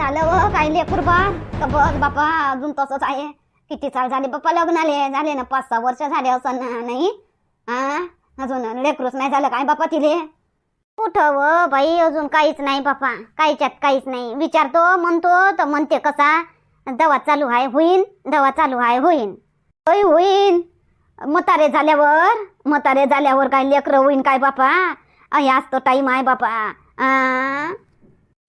झालं व काही लेकूर बा तर बस बापा अजून तसंच आहे. किती साल झाले बाप्पा लग्नाले. झाले ना पाच सहा वर्ष झाले असं ना नाही? हा अजून लेकरूच नाही झालं काय बापा तिले? कुठं व बाई अजून काहीच नाही बापा. काहीच्यात काहीच नाही. विचारतो म्हणतो तर म्हणते कसा? दवा चालू आहे होईन? दवा चालू आहे होईन. होई होईन. मतारे झाल्यावर? मतारे झाल्यावर काय लेकरं होईन काय बापा? आज तो टाईम आहे बापा. आ?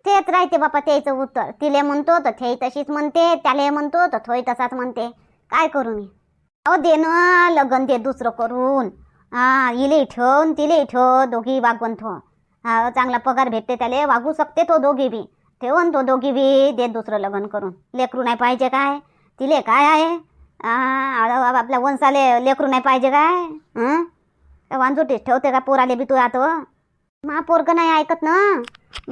तेच राहते बापा त्याचं उत्तर. तिले म्हणतो तर ते तशीच म्हणते त्याले म्हणतो तर थोय तसाच म्हणते. काय करू मी? अहो दे ना लगन दे दुसरं करून. हा इले ठेवून तिले ठेव दोघी वागवून थो हो. हा चांगला पगार भेटते त्याले वागू शकते तो दोघी बी. ठेवून तो दोघी बी दे दुसरं लग्न करून. लेकरू नाही पाहिजे काय? तिले काय आहे? आ, आपल्या वंशाले लेकरू नाही पाहिजे काय? हं? वांजुटीच ठेवते का पोराले बी तू आता हो? मा पोरग नाही ऐकत ना?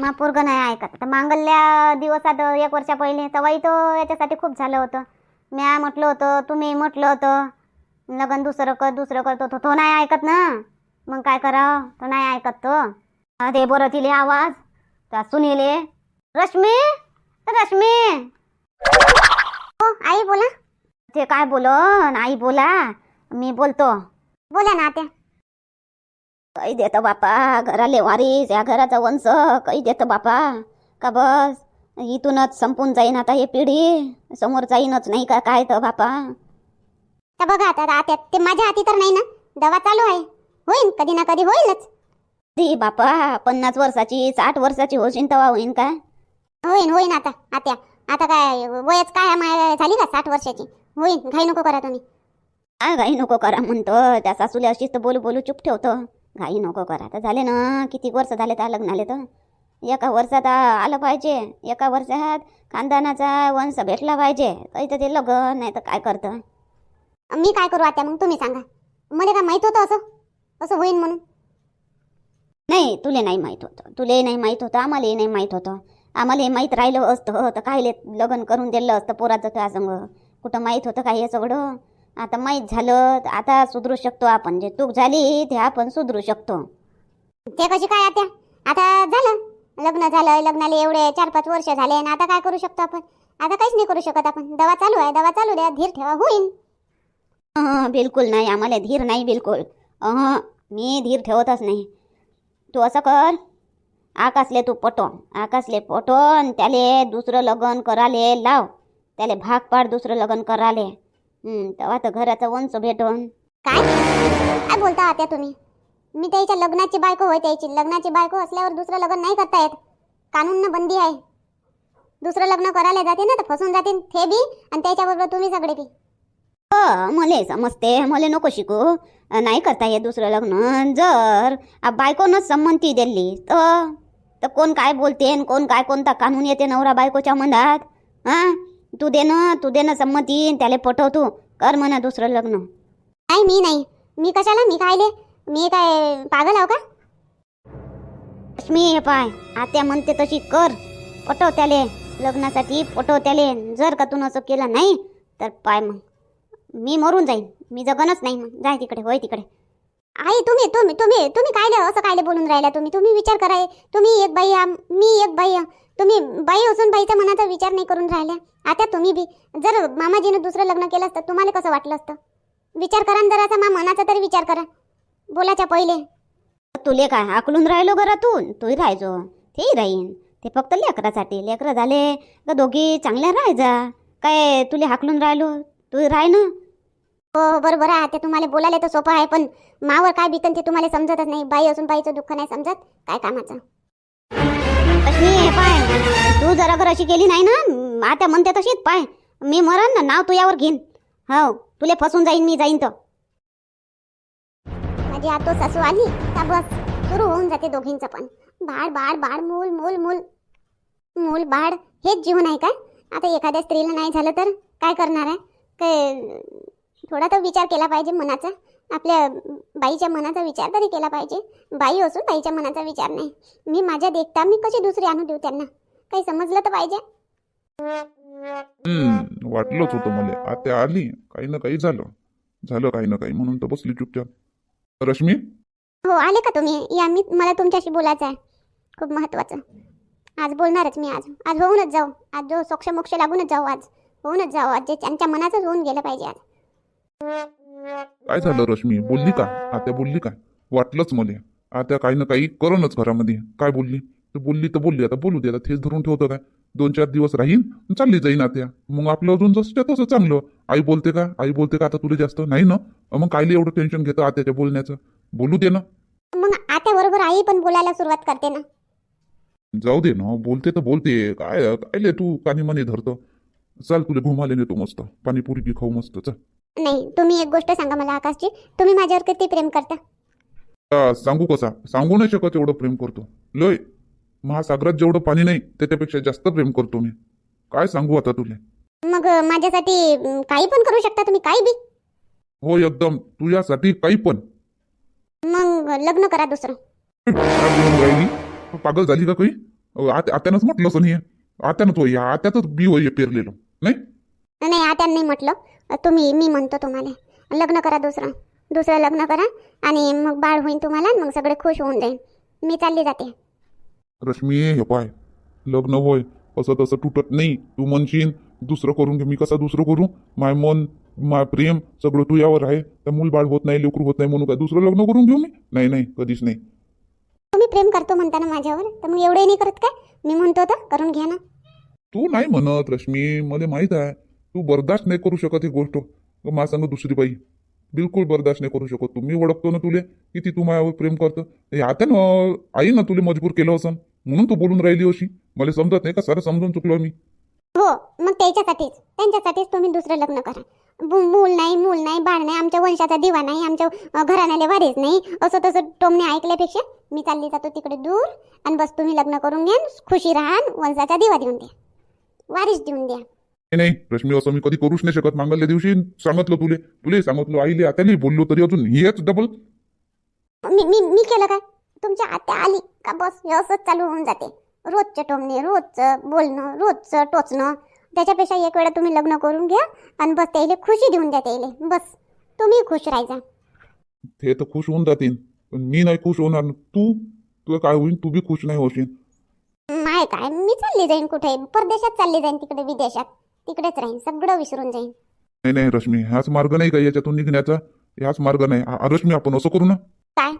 मा पोरग नाही ऐकत. तर मांगल्या दिवसात एक वर्षा पहिले तेव्हाही तो याच्यासाठी खूप झालं होतं. म्या म्हटलं होतं तुम्ही म्हटलं होतं लग्न दुसरं कर दुसरं करतो. तो तो नाही ऐकत ना. मग काय करावं? तो नाही ऐकत तो. ते बरं तिले आवाज. त्या सुनीले. रश्मी? रश्मी? हो आई बोला. ते काय बोल आई बोला. मी बोलतो. बोला ना त्या काही देतं बापा घराले वारीस या घराचा वंश काही देतं बापा. का बस? इथूनच संपून जाईन आता हे पिढी समोर जाईनच नाही का काय तर बापा. तर बघा आता आता ते माझ्या हाती तर नाही ना? दवा चालू आहे. होईन कधी ना कधी होईलच. ती बापा पन्नास वर्षाची साठ वर्षाची होशील तेव्हा होईन का? होईन होईन आता आत्या. आता काय वयच काय माय झाली का साठ वर्षाची? होईन घाई नको करा तुम्ही. काय घाई नको करा म्हणतो. त्या सासूले अशीच तर बोलू बोलू चुप ठेवतो. घाई नको करा. तर झाले ना किती वर्ष झाले त्या लग्नाले तर? एका वर्षात आलं पाहिजे. एका वर्षात खानदानाचा वंश भेटला पाहिजे. तर ते लग्न नाही तर काय करतं? मी काय करू आता मग? तुम्ही सांगा. मला काय माहीत होतं असं? असं होईन म्हणून? नाही तुले नाही माहीत होतं. तुले नाही माहीत होतं आम्हालाही नाही माहीत होतं. आम्हाला हे माहीत राहिलं असतं तर कायले लग्न करून दिलं असतं पोराचं त्या संग? कुठं माहीत होतं काय हे सगळं? आता माहीत झालं आता सुधरू शकतो आपण. जे चूक झाली ते आपण सुधरू शकतो. ते कशी काय आत्या? आता झालं. लग्न झालं लग्नाला एवढे चार पाच वर्ष झाले आणि आता काय करू शकतो आपण? आता काहीच नाही करू शकत आपण. दवा चालू आहे दवा चालू द्या धीर ठेवा अहं, बिलकुल नाही आम्हाला धीर नाही बिलकुल. अहं मी धीर ठेवतच नाही. तू असं कर. आकाशले तू पटो. आकाशले पटो आणि त्याले दुसरं लग्न कराले लाव. त्याले भाग पाड दुसरं लग्न कराले तेव्हा तर घराचा वंश भेटून. काय? काय बोलता आत्या तुम्ही? मी त्याच्या लग्नाची बायको होय त्याची. लग्नाची बायको असल्यावर दुसरं लग्न नाही करता येत. कानून बंदी आहे. दुसरं लग्न करायला जाते ना तर फसून जाते. ते बी आणि त्याच्याबरोबर तुम्ही सगळे बी. हो मले समजते. मले नको शिकू. नाही करता येत दुसरं लग्न. जर आ, बायकोनंच संमती दिली तर? तर कोण काय बोलते कोण काय कोणता कानून येते नवरा बायकोच्या मनात? हां? तू दे ना तू दे ना संमती त्याले पटव तू. कर म्हणा दुसरं लग्न. नाही मी नाही. मी कशाला? मी खायले मी काय पागल आहो का? लक्ष्मी हे पाय. आत्या म्हणते तशी कर. पटव त्याले. लग्नासाठी पटव त्याले. जर का तू असं केलं नाही तर पाय मग. मी मरून जाईन. मी जगनच नाही मग. जाय तिकडे. होय तिकडे. आई तुम्ही तुम्ही तुम्ही तुम्ही कायले असं कायले बोलून राहिला तुम्ही? तुम्ही विचार कराय तुम्ही एक बाई मी एक बाई तुम्ही बाई असून बाईच्या मनाचा विचार नाही करून राहिल्या. आता तुम्ही बी जर मामाजीनं दुसरं लग्न केलं असतं तुम्हाला कसं वाटलं असतं? विचार करा न जरासा मा मनाचा तरी विचार करा. बोलाच्या पहिले. तुले काय हाकलून राहिलो घरातून? तूही राहायचो. तेही राहीन. ते फक्त लेकरासाठी. लेकरं झाले का दोघी चांगल्या राहायचा? काय तुले हाकलून राहिलो? तू राह ना. हो बरोबर आहे. आता तुम्हाला बोलायला तर सोपं आहे पण मावर काय बिकन ते तुम्हाला समजतच नाही. बाई असून बाईचं दुःख नाही समजत. काय कामाचं? लक्ष्मी हे पाय. तू जरा अशी केली नाही ना? आता म्हणते तशीच पाय. मी मरण ना नाव तुझ्यावर घेईन. हो तुले फसून जाईन मी जाईन तर. माझी आतो सासू आली. का बस? सुरू होऊन जाते दोघींचं पण. बाळ बाळ बाळ मूल मूल मूल. मूल बाळ हेच जीवन आहे का आता एखाद्या स्त्रीला नाही झालं तर? काय करणार आहे? काय थोडा तर विचार केला पाहिजे मनाचा. आपल्या बाईच्या मनाचा विचार तरी केला पाहिजे. बाई असून बाईच्या मनाचा विचार नाही. मी माझ्या देखता मी कशी दुसरी आणू देऊ त्यांना? काही समजलं तर पाहिजे. वाटलंच होतं मला. आता आली. काही ना काही झालं. झालं काही ना काही. म्हणून तर बसली चुपचाप. रश्मी? हो आले का तुम्ही? या मी मला तुमच्याशी बोलायचं आहे. खूप महत्त्वाचं. आज बोलणारच मी आज. आज होऊनच जाऊ. आज जो सोक्ष मोक्ष लागूनच जाऊ आज. होऊनच जाऊ. आज जे त्यांच्या मनाचंच होऊन गेलं पाहिजे आज. काय झालं रश्मी? बोलली का? आत्या बोलली काय वाटलंच मला. आत्या काही ना काही करणच घरामध्ये. काय बोलली? तर बोलली तर बोलली. आता बोलू दे. आता तेच धरून ठेवतं काय? दोन चार दिवस राहीन चालली जाईन आत्या. मग आपलं अजून जसं तसं चांगलं. आई बोलते का? आई बोलते का? आता तुला जास्त नाही ना? मग कायले एवढं टेन्शन घेतं आत्याच्या बोलण्याचं? बोलू दे ना. मग आता बरोबर आई पण बोलायला सुरुवात करते ना. जाऊ दे ना. बोलते तर बोलते. काय कायले तू कानी मनी धरतो? चाल तुला घुमाले नेतो मस्त. पाणीपुरी की खाऊ मस्त. चल. नाही तुम्ही एक गोष्ट सांगा मला आकाशची तुम्ही माझ्यावर किती प्रेम करता? सांगू कसा? सांगू नाही शकत एवढं प्रेम करतो. लय महासागरात जेवढं पाणी नाही त्याच्यापेक्षा जास्त प्रेम करतो मी. काय सांगू आता तुले? मग अं, माझ्यासाठी अं, काही पण करू शकता तुम्ही काही बी? हो एकदम. तुझ्यासाठी काही पण. मग लग्न करा दुसरं. काय बोलून राहिली? पागल झाली का काही आत्यानंच म्हटलं असं नाही आत्यानंच होय आत्यातच बी होय पेरलेलं. नाही? नाही आता नाही म्हटलं. तुम्ही मी म्हणतो तुम्हाला. लग्न करा दुसरं. दुसरं लग्न करा आणि मग बाळ होईन तुम्हाला मग सगळे खुश होऊन जाईन. मी चालली जाते. रश्मी हे पाय. लग्न होय. असं तसं तुटत नाही. तू म्हणशील दुसरं करून घे. मी कसा दुसरं करू? माय मन माय प्रेम सगळं तू यावर आहे. तर मूल बाळ होत नाही लेकरू होत नाही म्हणून काय दुसरं लग्न करून घेऊ मी? नाही नाही कधीच नाही. तुम्ही प्रेम करतो म्हणता ना माझ्यावर. तर मग एवढे नाही करत काय? मी म्हणतो तर करून घ्या ना. तू नाही म्हणत रश्मी. मला माहीत आहे. तू बर्दाश्त नाही करू शकत ही गोष्ट. मा सांग दुसरी बाई. बिलकुल बर्दाश्त नाही करू शकत तू. मी ओळखतो ना तुले किती तू माझ्यावर प्रेम करतो. हे आता ना आई ना तुला मजबूर केलं असं. म्हणून तू बोलून राहिली अशी. मला समजत नाही का? सारं समजून चुकलो मी. हो मग त्याच्यासाठीच. त्यांच्यासाठीच तुम्ही दुसरं लग्न करा. मूल नाही मूल नाही बाळ नाही आमच्या वंशाचा दिवा नाही आमच्या घराण्याला वारीच नाही. असं तसं टोमणे ऐकल्यापेक्षा मी चालली जातो तिकडे दूर. आणि बस तुम्ही लग्न करून घ्या खुशी राहा वंशाचा दिवा देऊन द्या. वारीच देऊन द्या. नाही नाही? रश्मी असं मी कधी करूच नाही शकत. मागल्या दिवशी सांगितलं तुले. तुले सांगितलं आईले आताले बोललो तरी अजून हेच डबल मी मी मी केलं काय? तुमच्या आत्या आली का बस? हे असंच चालू होऊन जाते. रोजचे टोमणे रोजचं बोलणं रोजचं टोचणं. त्याच्यापेक्षा एक वेळा तुम्ही लग्न करून घ्या आणि बस त्याला खुशी देऊन द्या त्याला. बस. तुम्ही खुश राहायचा. ते तर खुश होऊन जातील. पण मी नाही खुश होणार. तू? तुला काय होईल? तू बी खुश नाही होशील. माय काय? मी चालली जाईन कुठे? परदेशात चालली जाईन तिकडे विदेशात. तिकडेच राहीन सगळं विसरून जाईन. नाही नाही रश्मी हाच मार्ग नाही का याच्यातून निघण्याचा? हाच मार्ग नाही. आ- रश्मी आपण असं करू ना? काय?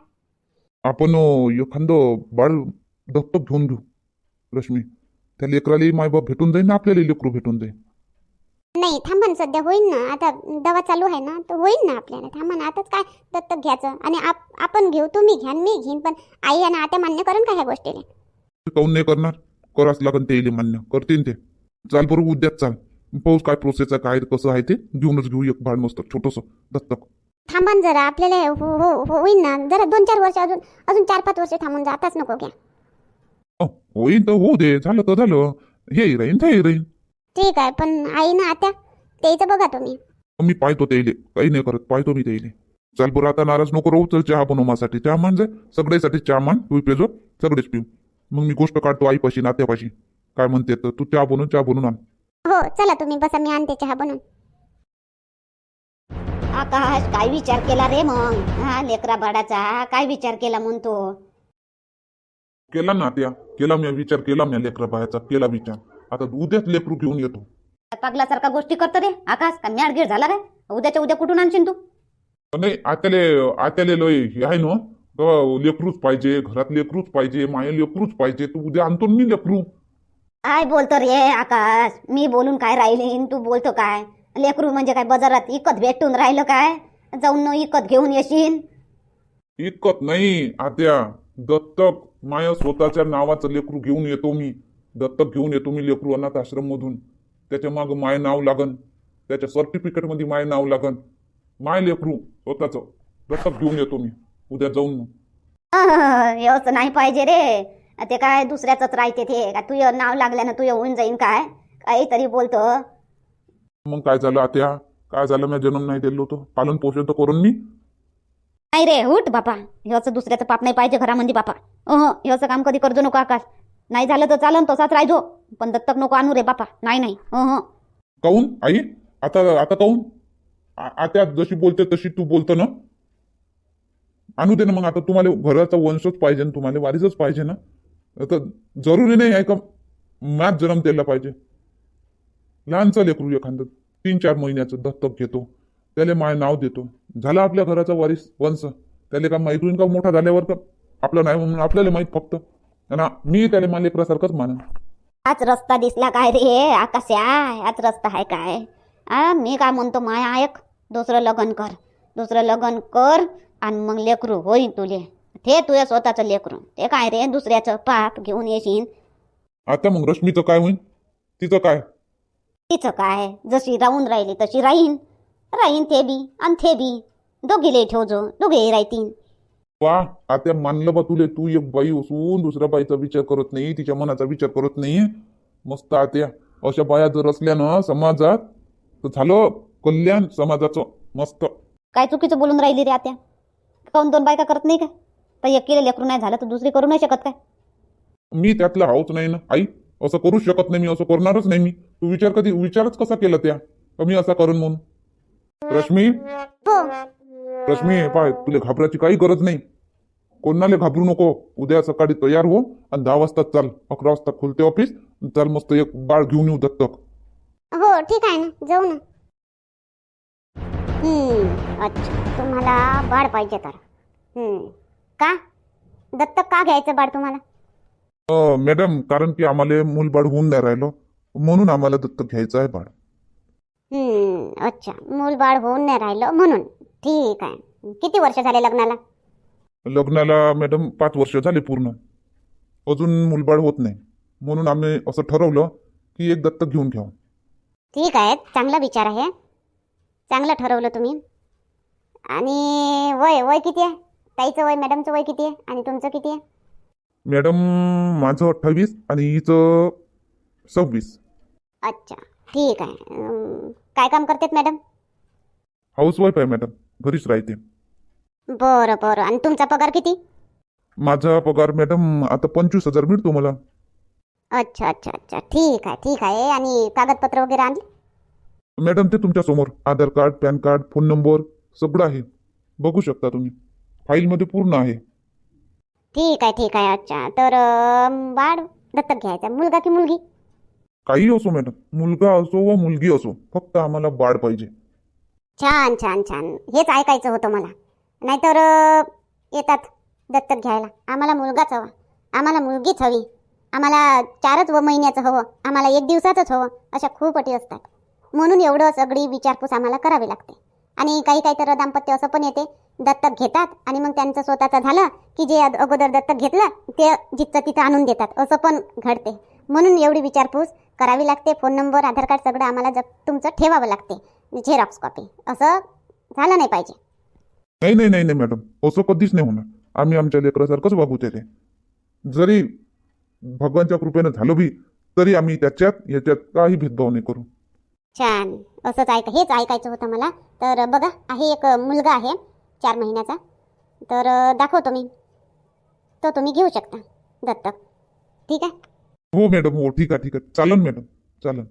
आपण एखादं बाळ दत्तक घेऊन घेऊ रश्मी. त्या लेकराला मायबाप भेटून जाईल ना आपल्याला लेकरू भेटून जाईल नाही थांबा ना सध्या होईन ना. आता दवा चालू आहे ना तर होईन ना आपल्याला. थांबा ना आताच काय दत्तक घ्यायचं? आणि आप आपण घेऊ तुम्ही घ्या आणि मी घेईन पण आई आणि आता मान्य करून का ह्या गोष्टीला? काऊन नाही करणार? करावंच लागन ते मान्य. करतील ते. चाल बरोबर उद्याच चाल. पाऊस काय प्रोसेस आहे काय कसं आहे ते घेऊनच घेऊ एक बाळ मस्त छोटंसं दत्तक. थांबा ना जरा आपल्याला हो हो हो- होईन ना. जरा दोन चार वर्ष अजून अजून चार पाच वर्ष थांबून जा आताच नको घ्या. अ, होईन तर होऊ दे झालं तर झालं. हे राहीन ते राहीन. ठीक आहे पण आई ना आता त्याचं बघा तुम्ही. मी पाहतो त्याइले काही नाही करत पाहतो मी त्याइले चाल बरं आता नाराज नको राहू चल चहा बनव माझ्यासाठी. चहा मान जाय सगळ्यासाठी चहा मान तू पेजो सगळेच पिऊ. मग मी गोष्ट काढतो आईपाशी नात्यापाशी. काय म्हणते तर तू चहा बनवून चहा बनवून आण. हो चला तुम्ही बसा मी आणते चहा बनवून. आकाश काय विचार केला रे मग? हा लेकरा बाळाचा काय विचार केला म्हणतो केला ना त्या. केला मी विचार केला मी लेकरा बायाचा केला विचार. आता उद्याच लेकरू घेऊन येतो. पागलासारखा गोष्टी करतो रे आकाश का मॅडगीर झाला रे उद्याच्या उद्या कुठून आणशील तू? नाही आत्याले आत्याले लय हे आहे ना लेकरूच पाहिजे घरात लेकरूच पाहिजे माया लेकरूच पाहिजे तू उद्या आणतो ना मी लेकरू. काय बोलतो रे आकाश? मी बोलून काय राहिले तू बोलतो काय? लेकरू म्हणजे काय बाजारात इकत भेटून राहिलं काय? जाऊन न इकत घेऊन येशील इतकत नाही आत्या. दत्तक माया स्वतःच्या नावाचं लेकरू घेऊन येतो मी. दत्तक घेऊन येतो मी लेकरू अनाथ आश्रम मधून त्याच्या माग माय नाव लागन. त्याच्या सर्टिफिकेटमध्ये माय नाव लागन. माय लेकरू स्वतःच दत्तक घेऊन येतो मी. उद्या जाऊन असं नाही पाहिजे रे. ते काय दुसऱ्याच राहते ते? काय तुझं नाव लागल्यानं तुझं होऊन जाईन काय? काहीतरी बोलतो. मग काय झालं आत्या? काय झालं मी जन्म नाही दिलो होतो पालन पोषण तर करून मी? नाही रे उठ बापा. ह्याचं दुसऱ्याचं पाप नाही पाहिजे घरामध्ये बापा. अह ह्याचं काम कधी करजो नको आकाश. नाही झालं तर चालन तसाच राहायचो पण दत्तक नको आणू रे बापा. नाही नाही. अह काऊन? आई? आता आता काऊन? आ- आत्या जशी बोलते तशी तू बोलतो ना? आणू दे ना मग. आता तुम्हाला घराचा वंशच पाहिजे ना तुम्हाला वारीसच पाहिजे ना? तर जरुरी नाही आहे का मॅच जन्म द्यायला पाहिजे? लहानचं लेकरू एखादं तीन चार महिन्याचं दत्तक घेतो त्याला माय नाव देतो. झाला आपल्या घराचा वारीस वंश. त्याला का माहीत होईन का मोठा झाल्यावर का आपलं नाही म्हणून आपल्याला माहीत फक्त. आणि मी त्याला माझ्या लेकरासारखंच मानन. हाच रस्ता दिसला काय रे आकाशा हाच रस्ता आहे काय? आ मी काय म्हणतो माया ऐक दुसरं लग्न कर. दुसरं लग्न कर आणि मग लेकरू होईल तुले. ते तुझ्या स्वतःचं लेकरू. ते काय रे? दुसऱ्याचं पाप घेऊन येशील आता मग रश्मीचं काय होईल तिचं काय? तिचं काय? जशी राहून राहिली तशी राहीन. राहीन ते बी आणि ते बी. दोघीले ठेवजो दोघेही राहतील. वा आता मानलं बा तुले तू एक बाई असून दुसऱ्या बाईचा विचार करत नाही तिच्या मनाचा विचार करत नाही. मस्त आत्या अशा बाया जर असल्या ना समाजात तर झालं कल्याण समाजाचं मस्त. काय चुकीचं बोलून राहिली रे आत्या? काऊन दोन बायका करत नाही का? तर एक केलं लेकरू नाही झालं तर दुसरी करू नाही शकत काय? मी त्यातला हावच नाही ना आई. असं करूच शकत नाही मी असं करणारच नाही मी. तू विचार कधी विचारच कसा केला त्या? का मी असा करून म्हणून. रश्मी? हो. रश्मी पाय तुला घाबरायची काही गरज नाही. कोणाला घाबरू नको. उद्या सकाळी तयार हो आणि दहा वाजता चाल. अकरा वाजता खुलते ऑफिस चाल मस्त एक बाळ घेऊन येऊ दत्तक. हो ठीक आहे ना. जाऊ ना. हम्म, अच्छा. तुम्हाला बाळ पाहिजे तर हम्म, का? दत्तक का घ्यायचं बाळ तुम्हाला? अ, मॅडम कारण की आम्हाला मूलबाळ होऊन नाही राहिलं. म्हणून आम्हाला दत्तक घ्यायचं आहे बाळ. हम्म, अच्छा. मूल बाळ होऊन नाही राहिलं म्हणून. ठीक आहे. किती वर्ष झाले लग्नाला? लग्नाला मॅडम पाच वर्ष झाले पूर्ण. अजून मूलबाळ होत नाही. म्हणून आम्ही असं ठरवलं की एक दत्तक घेऊन घ्यावं. ठीक आहे. चांगला विचार आहे. चांगलं ठरवलं तुम्ही. आणि वय वय किती आहे? ताईचं वय मॅडमचं वय किती आहे? आणि तुमचं किती आहे? मॅडम माझं अठ्ठावीस आणि हिचं सव्वीस. अच्छा ठीक आहे. अं, काय काम करतात मॅडम? हाऊसवाईफ आहे मॅडम. घरीच राहते. बरं बरं. आणि तुमचा पगार किती? माझा पगार मॅडम आता पंचवीस हजार मिळतो मला. अच्छा अच्छा अच्छा. ठीक आहे ठीक आहे. आणि कागदपत्र वगैरे आणले? मॅडम ते तुमच्यासमोर. Aadhaar card PAN card phone number सगळं आहे. बघू शकता तुम्ही. फाईलमध्ये पूर्ण आहे. ठीक आहे ठीक आहे. अच्छा तर अं, बाळ दत्तक घ्यायचा. मुलगा की मुलगी? काही असो मॅडम. मुलगा असो व मुलगी असो फक्त आम्हाला बाळ पाहिजे. छान छान छान. हेच ऐकायचं होतं मला. नाहीतर अं, येतात दत्तक घ्यायला. आम्हाला मुलगाच हवा. आम्हाला मुलगीच हवी. आम्हाला चारच व महिन्याचं हवं. आम्हाला एक दिवसाचंच हवं. अशा खूप अटी असतात. म्हणून एवढं सगळी विचारपूस आम्हाला करावी लागते. आणि काही काही तर दाम्पत्य असं पण येते. दत्तक घेतात आणि मग त्यांचं स्वतःचं झालं की जे अगोदर दत्तक घेतलं ते जिथं तिथं आणून देतात. असं पण घडते. म्हणून एवढी विचारपूस करावी लागते. फोन नंबर आधार कार्ड सगळं आम्हाला जग तुमचं ठेवावं लागते. Xerox copy. असं झालं नाही पाहिजे. नाही नाही नाही नाही मॅडम. असं कधीच नाही होणार. आम्ही आमच्या लेकरासारखंच वागू त्याचे जरी भगवानच्या कृपेनं झालो बी तरी आम्ही त्याच्यात याच्यात काही भेदभाव नाही करू. छान. असंच ऐक हेच ऐकायचं होतं मला. तर बघा आहे एक मुलगा आहे चार महिन्याचा. तर दाखवतो मी. तो तुम्ही घेऊ शकता दत्तक. ठीक आहे? हो मॅडम हो ठीक आहे ठीक आहे. चालन मॅडम चालन.